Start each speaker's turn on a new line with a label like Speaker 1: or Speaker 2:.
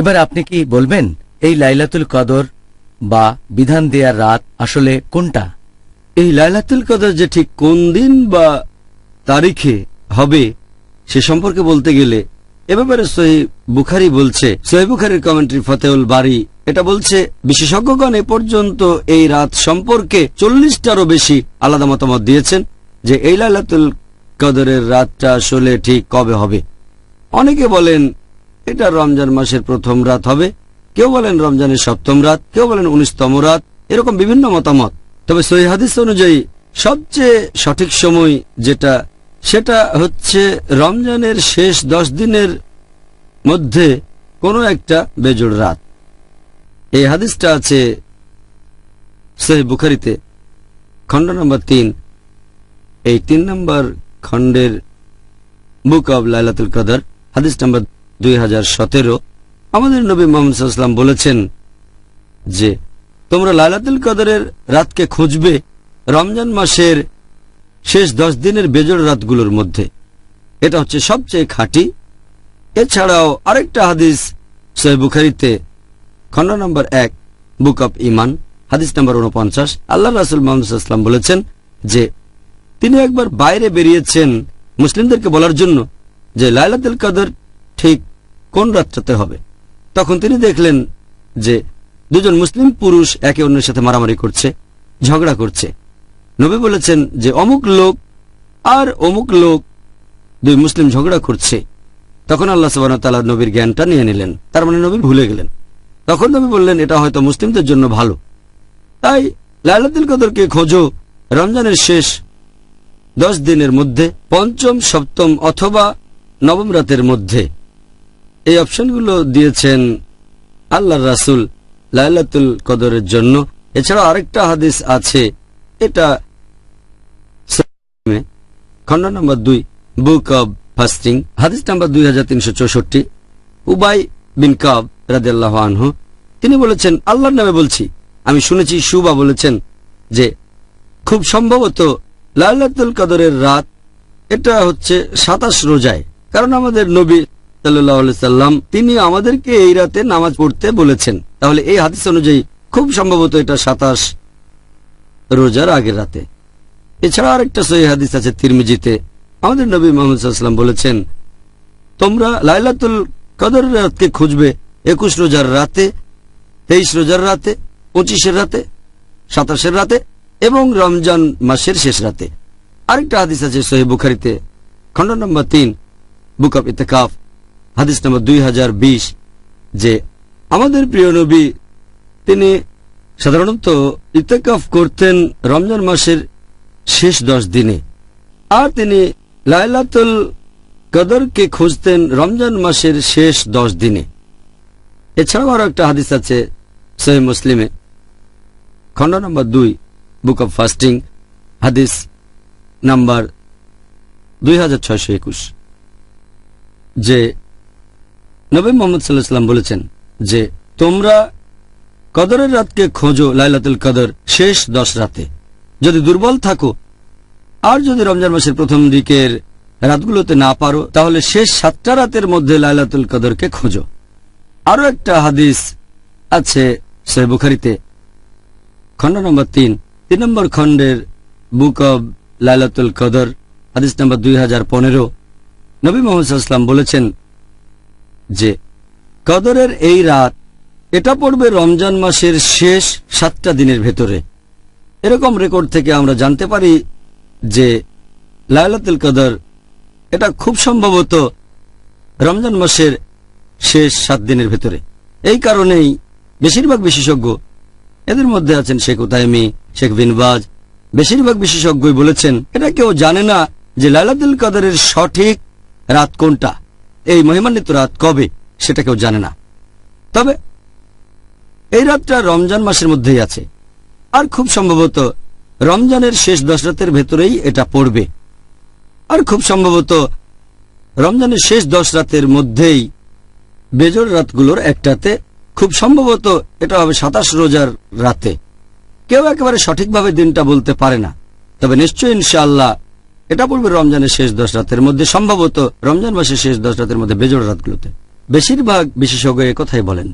Speaker 1: এবার আপনি কি বলবেন, এই লাইলাতুল কদর বা বিধান দেয়ার রাত আসলে কোনটা?
Speaker 2: এই লাইলাতুল কদর যে ঠিক কোন দিন বা তারিখে হবে, সে সম্পর্কে বলতে গেলে এ ব্যাপারে সহি বুখারি বলছে, সহি বুখারির কমেন্ট্রি ফতেউল বাড়ি এটা বলছে, বিশেষজ্ঞগণ এ পর্যন্ত এই রাত সম্পর্কে চল্লিশটারও বেশি আলাদা মতামত দিয়েছেন যে এই লাইলাতুল কদরের রাতটা আসলে ঠিক কবে হবে। অনেকে বলেন এটা রমজান মাসের প্রথম রাত হবে। কেউ বলেন রমজানের সপ্তম রাত, কেউ বলেন উনিশতম রাত, এরকম বিভিন্ন মতামত। তবে সহি হাদিস অনুযায়ী সবচেয়ে সঠিক সময় যেটা, সেটা হচ্ছে রমজানের শেষ দশ দিনের মধ্যে কোনো একটা বেজোড় রাত। এই হাদিসটা আছে সহি বুখারিতে, খণ্ড নম্বর তিন। এই তিন নম্বর খণ্ডের বুক অব লাইলাতুল কদর, হাদিস নম্বর দুই হাজার সতেরো, আমাদের নবী মোহাম্মদ সাল্লাম বলেছেন যে, তোমরা লাইলাতুল কদরের রাতকে খুঁজবে রমজান মাসের শেষ দশ দিনের বেজোড় রাতগুলোর মধ্যে। এটা হচ্ছে সবচেয়ে খাঁটি। এছাড়াও আরেকটা হাদিস সহি বুখারিতে, খণ্ড নম্বর এক, বুক অব ইমান হাদিস নম্বর উনপঞ্চাশ আল্লাহ রাসুল মোহাম্মদাম বলেছেন যে, তিনি একবার বাইরে বেরিয়েছেন মুসলিমদেরকে বলার জন্য যে, লাইলাতুল কদর ঠিক কোন রাতটাতে হবে? তখন তিনি দেখলেন যে দুজন মুসলিম পুরুষ একে অন্যের সাথে মারামারি করছে, ঝগড়া করছে। নবী বলেছেন যে অমুক লোক আর অমুক লোক দুই মুসলিম ঝগড়া করছে। তখন আল্লাহ তালা নবীর জ্ঞানটা নিয়ে নিলেন। তার মানে নবী ভুলে গেলেন। তখন নবী বললেন, এটা হয়তো মুসলিমদের জন্য ভালো। তাই লাইলাতুল কদরকে খোঁজো। রমজানের শেষ দশ দিনের মধ্যে, পঞ্চম, সপ্তম অথবা নবম রাতের মধ্যে। এই অপশনগুলো দিয়েছেন আল্লাহ রাসুল লাইলাতুল কদরের জন্য। এছাড়া আরেকটা হাদিস আছে, এটা খণ্ড নম্বর দুই, বুক অব ফাস্টিং, হাদিস নাম্বার দুই হাজার তিনশো চৌষট্টি, উবাই বিন কাব আনহু। তিনি বলেছেন, আল্লাহর নামে বলছি, আমি শুনেছি সুবা বলেছেন যে খুব সম্ভবত লাইলাতুল কদরের রাত, এটা হচ্ছে সাতাশ রোজায়। কারণ আমাদের নবী সাল্লাম, তিনি আমাদেরকে এই রাতে নামাজ পড়তে বলেছেন। তাহলে এই হাদিস অনুযায়ী খুব সম্ভবত এটা সাতাশ রোজার আগের রাতে। এছাড়া আরেকটা সহি হাদিস আছে তিরমিজিতে। আমাদের নবী মোহাম্মদ বলেছেন, তোমরা লাইলাতুল কদর রাতকে খুঁজবে একুশ রোজার রাতে, তেইশ রোজার রাতে, পঁচিশের রাতে, সাতাশের রাতে এবং রমজান মাসের শেষ রাতে। আরেকটা হাদিস আছে সহি বুখারিতে, খণ্ড নম্বর তিন, বুক অব ইতেকাফ। হাদিস নম্বর দুই হাজার বিশ, যে আমাদের প্রিয় নবী, তিনি সাধারণত ইতেকাফ করতেন রমজান মাসের শেষ দশ দিনে। আর তিনি লাইলাতুল কদরকে খুঁজতেন রমজান মাসের শেষ দশ দিনে। এছাড়াও আরও একটা হাদিস আছে সহি মুসলিমে। খণ্ড নম্বর দুই, বুক অব ফাস্টিং, হাদিস নাম্বার দুই হাজার ছয়শো একুশ, যে নবী মোহাম্মদ সাল্লাহ সাল্লাম বলেছেন যে, তোমরা কদরের রাতকে খোঁজো লাইলাতুল কদর শেষ দশ রাতে। যদি দুর্বল থাকো, আর যদি রমজান মাসের প্রথম দিকের রাতগুলোতে না পারো, তাহলে শেষ সাতটা রাতের মধ্যে লাইলাতুল কদরকে খোঁজো। আরও একটা হাদিস আছে সে বুখারিতে, খণ্ড নম্বর তিন তিন নম্বর খণ্ডের বুক অব লাইলাতুল কদর, হাদিস নম্বর দুই হাজার পনেরো। নবী মোহাম্মদ বলেছেন যে, কদরের এই রাত, এটা পড়বে রমজান মাসের শেষ সাতটা দিনের ভেতরে। এরকম রেকর্ড থেকে আমরা জানতে পারি যে লায়লাতুল কদর, এটা খুব সম্ভবত রমজান মাসের শেষ সাত দিনের ভেতরে। এই কারণেই বেশিরভাগ বিশেষজ্ঞ, এদের মধ্যে আছেন শেখ উতাইমি, শেখ বিনবাজ, বেশিরভাগ বিশেষজ্ঞই বলেছেন, এটা কেউ জানে না যে লাইলাতুল কদরের সঠিক রাত কোনটা। এই মহিমান্বিত রাত কবে? সেটা কেউ জানে না। তবে এই রাতটা রমজান মাসের মধ্যেই আছে। আর খুব সম্ভবত রমজানের শেষ দশ রাতের ভেতরেই এটা পড়বে। আর খুব সম্ভবত রমজানের শেষ দশ রাতের মধ্যেই বেজর রাতগুলোর একটাতে খুব সম্ভবত এটা হবে সাতাশ রোজার রাতে। কেউ একেবারে সঠিকভাবে দিনটা বলতে পারে না। তবে নিশ্চয় ইনশাআল্লাহ এটা পড়বে রমজানের শেষ দশ রাতের মধ্যে, সম্ভবত রমজান মাসের শেষ দশ রাতের মধ্যে বেজোড় রাতগুলোতে। বেশিরভাগ বিশেষজ্ঞ কথাই বলেন।